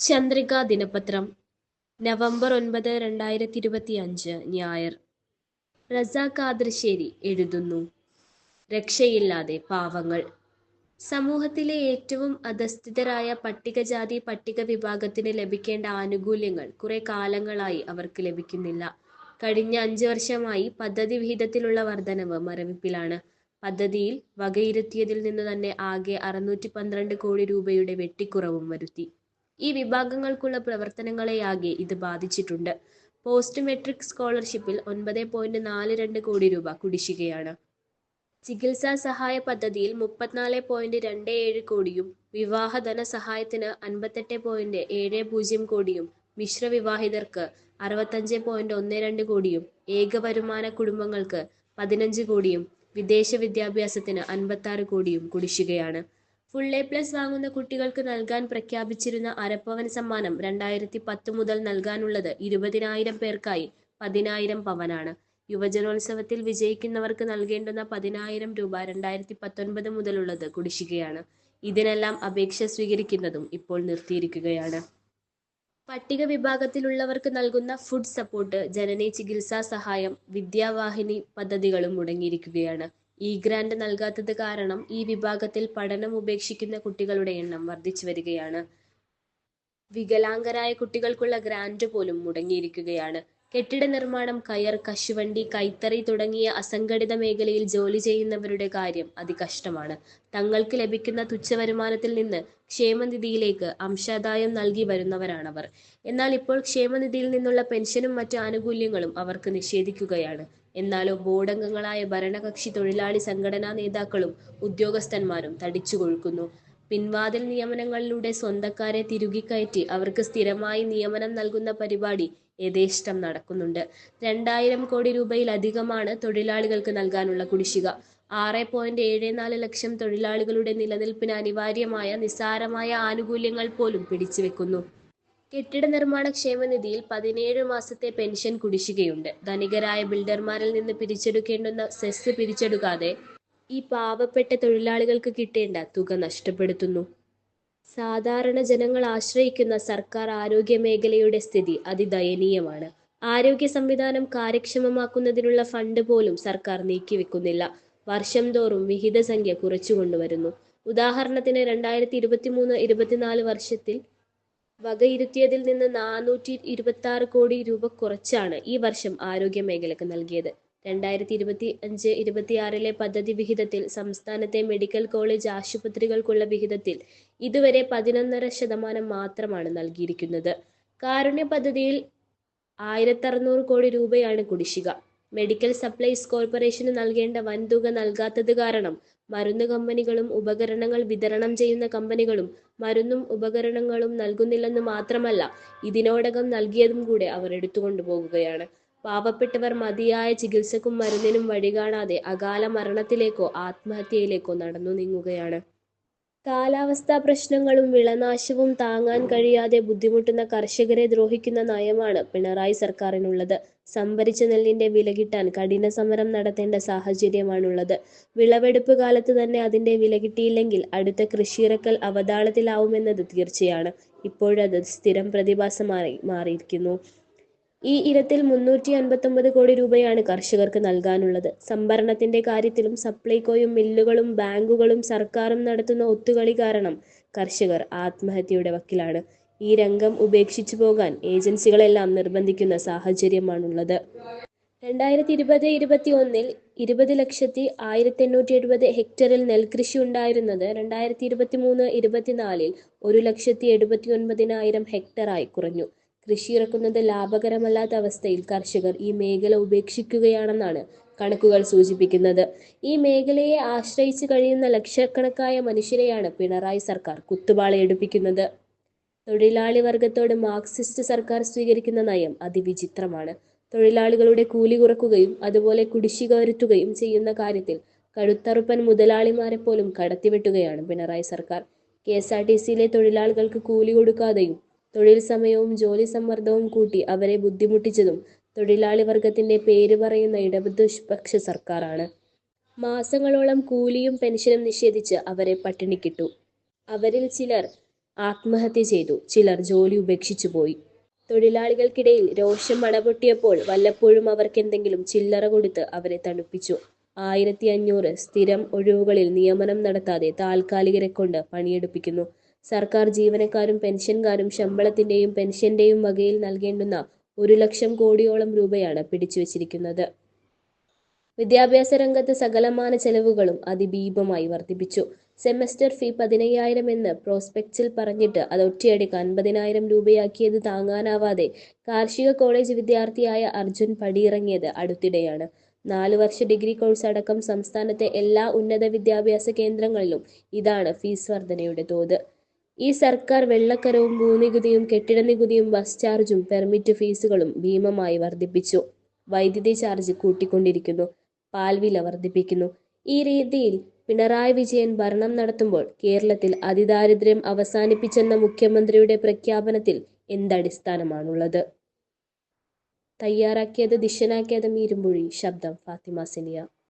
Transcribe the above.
ചന്ദ്രിക ദിനപത്രം. നവംബർ ഒൻപത് രണ്ടായിരത്തി ഇരുപത്തി അഞ്ച് ഞായർ റസാഖാദൃശ്ശേരി എഴുതുന്നു. രക്ഷയില്ലാതെ പാവങ്ങൾ. സമൂഹത്തിലെ ഏറ്റവും അധസ്ഥിതരായ പട്ടികജാതി പട്ടിക വിഭാഗത്തിന് ലഭിക്കേണ്ട ആനുകൂല്യങ്ങൾ കുറെ കാലങ്ങളായി അവർക്ക് ലഭിക്കുന്നില്ല. കഴിഞ്ഞ അഞ്ചു വർഷമായി പദ്ധതി വിഹിതത്തിലുള്ള വർധനവ് മരവിപ്പിലാണ്. പദ്ധതിയിൽ വകയിരുത്തിയതിൽ നിന്ന് തന്നെ ആകെ അറുന്നൂറ്റി പന്ത്രണ്ട് കോടി രൂപയുടെ വെട്ടിക്കുറവും വരുത്തി. ഈ വിഭാഗങ്ങൾക്കുള്ള പ്രവർത്തനങ്ങളെയാകെ ഇത് ബാധിച്ചിട്ടുണ്ട്. പോസ്റ്റ് മെട്രിക് സ്കോളർഷിപ്പിൽ ഒൻപത് പോയിന്റ് നാല് രണ്ട് കോടി രൂപ കുടിശ്ശികയാണ്. ചികിത്സാ സഹായ പദ്ധതിയിൽ മുപ്പത്തിനാല് പോയിന്റ് രണ്ട് ഏഴ് കോടിയും വിവാഹ ധനസഹായത്തിന് അൻപത്തെട്ട് പോയിന്റ് ഏഴ് പൂജ്യം കോടിയും മിശ്ര വിവാഹിതർക്ക് അറുപത്തഞ്ച് പോയിന്റ് ഒന്ന് രണ്ട് കോടിയും ഏക വരുമാന കുടുംബങ്ങൾക്ക് പതിനഞ്ച് കോടിയും വിദേശ വിദ്യാഭ്യാസത്തിന് അൻപത്തി കോടിയും കുടിശ്ശികയാണ്. ഫുൾ എ പ്ലസ് വാങ്ങുന്ന കുട്ടികൾക്ക് നൽകാൻ പ്രഖ്യാപിച്ചിരുന്ന അരപ്പവൻ സമ്മാനം രണ്ടായിരത്തി പത്ത് മുതൽ നൽകാനുള്ളത് ഇരുപതിനായിരം പേർക്കായി പതിനായിരം പവനാണ്. യുവജനോത്സവത്തിൽ വിജയിക്കുന്നവർക്ക് നൽകേണ്ടുന്ന പതിനായിരം രൂപ രണ്ടായിരത്തി പത്തൊൻപത് മുതലുള്ളത് കുടിശ്ശികയാണ്. ഇതിനെല്ലാം അപേക്ഷ സ്വീകരിക്കുന്നതും ഇപ്പോൾ നിർത്തിയിരിക്കുകയാണ്. പട്ടിക വിഭാഗത്തിലുള്ളവർക്ക് നൽകുന്ന ഫുഡ് സപ്പോർട്ട് ജനനി ചികിത്സാ സഹായം വിദ്യാവാഹിനി പദ്ധതികളും മുടങ്ങിയിരിക്കുകയാണ്. ഈ ഗ്രാന്റ് നൽകാത്തത് കാരണം ഈ വിഭാഗത്തിൽ പഠനം ഉപേക്ഷിക്കുന്ന കുട്ടികളുടെ എണ്ണം വർദ്ധിച്ചു വരികയാണ്. വികലാംഗരായ കുട്ടികൾക്കുള്ള ഗ്രാന്റ് പോലും മുടങ്ങിയിരിക്കുകയാണ്. കെട്ടിട നിർമ്മാണം കയർ കശുവണ്ടി കൈത്തറി തുടങ്ങിയ അസംഘടിത മേഖലയിൽ ജോലി ചെയ്യുന്നവരുടെ കാര്യം അതികഷ്ടമാണ്. തങ്ങൾക്ക് ലഭിക്കുന്ന തുച്ഛ വരുമാനത്തിൽ നിന്ന് ക്ഷേമനിധിയിലേക്ക് അംശാദായം നൽകി വരുന്നവരാണവർ. എന്നാൽ ഇപ്പോൾ ക്ഷേമനിധിയിൽ നിന്നുള്ള പെൻഷനും മറ്റു ആനുകൂല്യങ്ങളും അവർക്ക് നിഷേധിക്കുകയാണ്. എന്നാലോ ബോർഡംഗങ്ങളായ ഭരണകക്ഷി തൊഴിലാളി സംഘടനാ നേതാക്കളും ഉദ്യോഗസ്ഥന്മാരും തടിച്ചു കൊഴുക്കുന്നു. പിൻവാതിൽ നിയമനങ്ങളിലൂടെ സ്വന്തക്കാരെ തിരുകിക്കയറ്റി അവർക്ക് സ്ഥിരമായി നിയമനം നൽകുന്ന പരിപാടി യഥേഷ്ടം നടക്കുന്നുണ്ട്. രണ്ടായിരം കോടി രൂപയിലധികമാണ് തൊഴിലാളികൾക്ക് നൽകാനുള്ള കുടിശ്ശിക. ആറ് പോയിന്റ് ഏഴ് നാല് ലക്ഷം തൊഴിലാളികളുടെ നിലനിൽപ്പിന് അനിവാര്യമായ നിസ്സാരമായ ആനുകൂല്യങ്ങൾ പോലും പിടിച്ചുവെക്കുന്നു. കെട്ടിട നിർമ്മാണ ക്ഷേമനിധിയിൽ പതിനേഴ് മാസത്തെ പെൻഷൻ കുടിശ്ശികയുണ്ട്. ധനികരായ ബിൽഡർമാരിൽ നിന്ന് പിരിച്ചെടുക്കേണ്ടുന്ന സെസ് പിരിച്ചെടുക്കാതെ ഈ പാവപ്പെട്ട തൊഴിലാളികൾക്ക് കിട്ടേണ്ട തുക നഷ്ടപ്പെടുത്തുന്നു. സാധാരണ ജനങ്ങൾ ആശ്രയിക്കുന്ന സർക്കാർ ആരോഗ്യ മേഖലയുടെ സ്ഥിതി അതിദയനീയമാണ്. ആരോഗ്യ സംവിധാനം കാര്യക്ഷമമാക്കുന്നതിനുള്ള ഫണ്ട് പോലും സർക്കാർ നീക്കിവെക്കുന്നില്ല. വർഷം തോറും വിഹിത സംഖ്യ കുറച്ചു കൊണ്ടുവരുന്നു ഉദാഹരണത്തിന് രണ്ടായിരത്തി ഇരുപത്തി മൂന്ന് ഇരുപത്തിനാല് വർഷത്തിൽ വകയിരുത്തിയതിൽ നിന്ന് നാനൂറ്റി ഇരുപത്തി കോടി രൂപ കുറച്ചാണ് ഈ വർഷം ആരോഗ്യ മേഖലക്ക് നൽകിയത്. രണ്ടായിരത്തി ഇരുപത്തി അഞ്ച് ഇരുപത്തിയാറിലെ പദ്ധതി വിഹിതത്തിൽ സംസ്ഥാനത്തെ മെഡിക്കൽ കോളേജ് ആശുപത്രികൾക്കുള്ള വിഹിതത്തിൽ ഇതുവരെ പതിനൊന്നര ശതമാനം മാത്രമാണ് നൽകിയിരിക്കുന്നത്. കാരുണ്യ പദ്ധതിയിൽ ആയിരത്തി അറുന്നൂറ് കോടി രൂപയാണ് കുടിശ്ശിക. മെഡിക്കൽ സപ്ലൈസ് കോർപ്പറേഷന് നൽകേണ്ട വൻതുക നൽകാത്തത് കാരണം മരുന്ന് കമ്പനികളും ഉപകരണങ്ങൾ വിതരണം ചെയ്യുന്ന കമ്പനികളും മരുന്നും ഉപകരണങ്ങളും നൽകുന്നില്ലെന്ന് മാത്രമല്ല ഇതിനോടകം നൽകിയതും കൂടെ അവർ എടുത്തുകൊണ്ടു പോകുകയാണ്. പാവപ്പെട്ടവർ മതിയായ ചികിത്സക്കും മരുന്നിനും വഴികാണാതെ അകാല മരണത്തിലേക്കോ ആത്മഹത്യയിലേക്കോ നടന്നു നീങ്ങുകയാണ്. കാലാവസ്ഥാ പ്രശ്നങ്ങളും വിളനാശവും താങ്ങാൻ കഴിയാതെ ബുദ്ധിമുട്ടുന്ന കർഷകരെ ദ്രോഹിക്കുന്ന നയമാണ് പിണറായി സർക്കാരിനുള്ളത്. സംഭരിച്ച നെല്ലിന്റെ വില കിട്ടാൻ കഠിന സമരം നടത്തേണ്ട സാഹചര്യമാണുള്ളത്. വിളവെടുപ്പ് കാലത്ത് തന്നെ അതിന്റെ വില കിട്ടിയില്ലെങ്കിൽ അടുത്ത കൃഷിയിറക്കൽ അവതാളത്തിലാവുമെന്നത് തീർച്ചയാണ്. ഇപ്പോഴത് സ്ഥിരം പ്രതിഭാസമായി മാറിയിരിക്കുന്നു. ഈ ഇനത്തിൽ മുന്നൂറ്റി അൻപത്തൊമ്പത് കോടി രൂപയാണ് കർഷകർക്ക് നൽകാനുള്ളത്. സംഭരണത്തിന്റെ കാര്യത്തിലും സപ്ലൈകോയും മില്ലുകളും ബാങ്കുകളും സർക്കാരും നടത്തുന്ന ഒത്തുകളി കാരണം കർഷകർ ആത്മഹത്യയുടെ വക്കിലാണ്. ഈ രംഗം ഉപേക്ഷിച്ചു പോകാൻ ഏജൻസികളെല്ലാം നിർബന്ധിക്കുന്ന സാഹചര്യമാണുള്ളത്. രണ്ടായിരത്തി ഇരുപത് ഇരുപത്തി ഒന്നിൽ ഇരുപത് ലക്ഷത്തി ആയിരത്തി എണ്ണൂറ്റി എഴുപത് ഹെക്ടറിൽ നെൽകൃഷി ഉണ്ടായിരുന്നത് രണ്ടായിരത്തി ഇരുപത്തി മൂന്ന് ഇരുപത്തിനാലിൽ ഒരു ലക്ഷത്തി എഴുപത്തി ഒൻപതിനായിരം ഹെക്ടറായി കുറഞ്ഞു. കൃഷി ഇറക്കുന്നത് ലാഭകരമല്ലാത്ത അവസ്ഥയിൽ കർഷകർ ഈ മേഖല ഉപേക്ഷിക്കുകയാണെന്നാണ് കണക്കുകൾ സൂചിപ്പിക്കുന്നത്. ഈ മേഖലയെ ആശ്രയിച്ചു കഴിയുന്ന ലക്ഷക്കണക്കായ മനുഷ്യരെയാണ് പിണറായി സർക്കാർ കുത്തുപാളയെടുപ്പിക്കുന്നത് തൊഴിലാളി വർഗത്തോട് മാർക്സിസ്റ്റ് സർക്കാർ സ്വീകരിക്കുന്ന നയം അതിവിചിത്രമാണ്. തൊഴിലാളികളുടെ കൂലി കുറക്കുകയും അതുപോലെ കുടിശ്ശിക വരുത്തുകയും ചെയ്യുന്ന കാര്യത്തിൽ കഴുത്തറുപ്പൻ മുതലാളിമാരെ പോലും കടത്തിവെട്ടുകയാണ് പിണറായി സർക്കാർ. കെ എസ് ആർ ടി സിയിലെ തൊഴിലാളികൾക്ക് കൂലി കൊടുക്കാതെയും തൊഴിൽ സമയവും ജോലി സമ്മർദ്ദവും കൂട്ടി അവരെ ബുദ്ധിമുട്ടിച്ചതും തൊഴിലാളി വർഗത്തിന്റെ പേര് പറയുന്ന ഇടതുപക്ഷ സർക്കാരാണ്. മാസങ്ങളോളം കൂലിയും പെൻഷനും നിഷേധിച്ച് അവരെ പട്ടിണിക്കിട്ടു. അവരിൽ ചിലർ ആത്മഹത്യ ചെയ്തു ചിലർ ജോലി ഉപേക്ഷിച്ചു പോയി. തൊഴിലാളികൾക്കിടയിൽ രോഷം അടപൊട്ടിയപ്പോൾ വല്ലപ്പോഴും അവർക്കെന്തെങ്കിലും ചില്ലറ കൊടുത്ത് അവരെ തണുപ്പിച്ചു. ആയിരത്തി അഞ്ഞൂറ് സ്ഥിരം ഒഴിവുകളിൽ നിയമനം നടത്താതെ താൽക്കാലികരെ കൊണ്ട് പണിയെടുപ്പിക്കുന്നു. സർക്കാർ ജീവനക്കാരും പെൻഷൻകാരും ശമ്പളത്തിന്റെയും പെൻഷന്റെയും വകയിൽ നൽകേണ്ടുന്ന ഒരു ലക്ഷം കോടിയോളം രൂപയാണ് പിടിച്ചുവച്ചിരിക്കുന്നത്. വിദ്യാഭ്യാസ രംഗത്ത് സകലമാന ചെലവുകളും അതിഭീമമായി വർദ്ധിപ്പിച്ചു. സെമസ്റ്റർ ഫീ പതിനയ്യായിരം എന്ന് പ്രോസ്പെക്റ്റിൽ പറഞ്ഞിട്ട് അത് ഒറ്റയടിക്ക് അൻപതിനായിരം രൂപയാക്കിയത് താങ്ങാനാവാതെ കാർഷിക കോളേജ് വിദ്യാർത്ഥിയായ അർജുൻ പടിയിറങ്ങിയത് അടുത്തിടെയാണ്. നാലു വർഷ ഡിഗ്രി കോഴ്സ് അടക്കം സംസ്ഥാനത്തെ എല്ലാ ഉന്നത വിദ്യാഭ്യാസ കേന്ദ്രങ്ങളിലും ഇതാണ് ഫീസ് വർധനയുടെ തോത്. ഈ സർക്കാർ വെള്ളക്കരവും ഭൂനികുതിയും കെട്ടിട നികുതിയും ബസ് ചാർജും പെർമിറ്റ് ഫീസുകളും ഭീമമായി വർദ്ധിപ്പിച്ചു. വൈദ്യുതി ചാർജ് കൂട്ടിക്കൊണ്ടിരിക്കുന്നു. പാൽ വില വർദ്ധിപ്പിക്കുന്നു. ഈ രീതിയിൽ പിണറായി വിജയൻ ഭരണം നടത്തുമ്പോൾ കേരളത്തിൽ അതിദാരിദ്ര്യം അവസാനിപ്പിച്ചെന്ന മുഖ്യമന്ത്രിയുടെ പ്രഖ്യാപനത്തിൽ എന്തടിസ്ഥാനമാണുള്ളത്? തയ്യാറാക്കിയത് ദിശനാക്കിയത് മീരുമ്പൊഴി ശബ്ദം ഫാത്തിമ സിനിയ.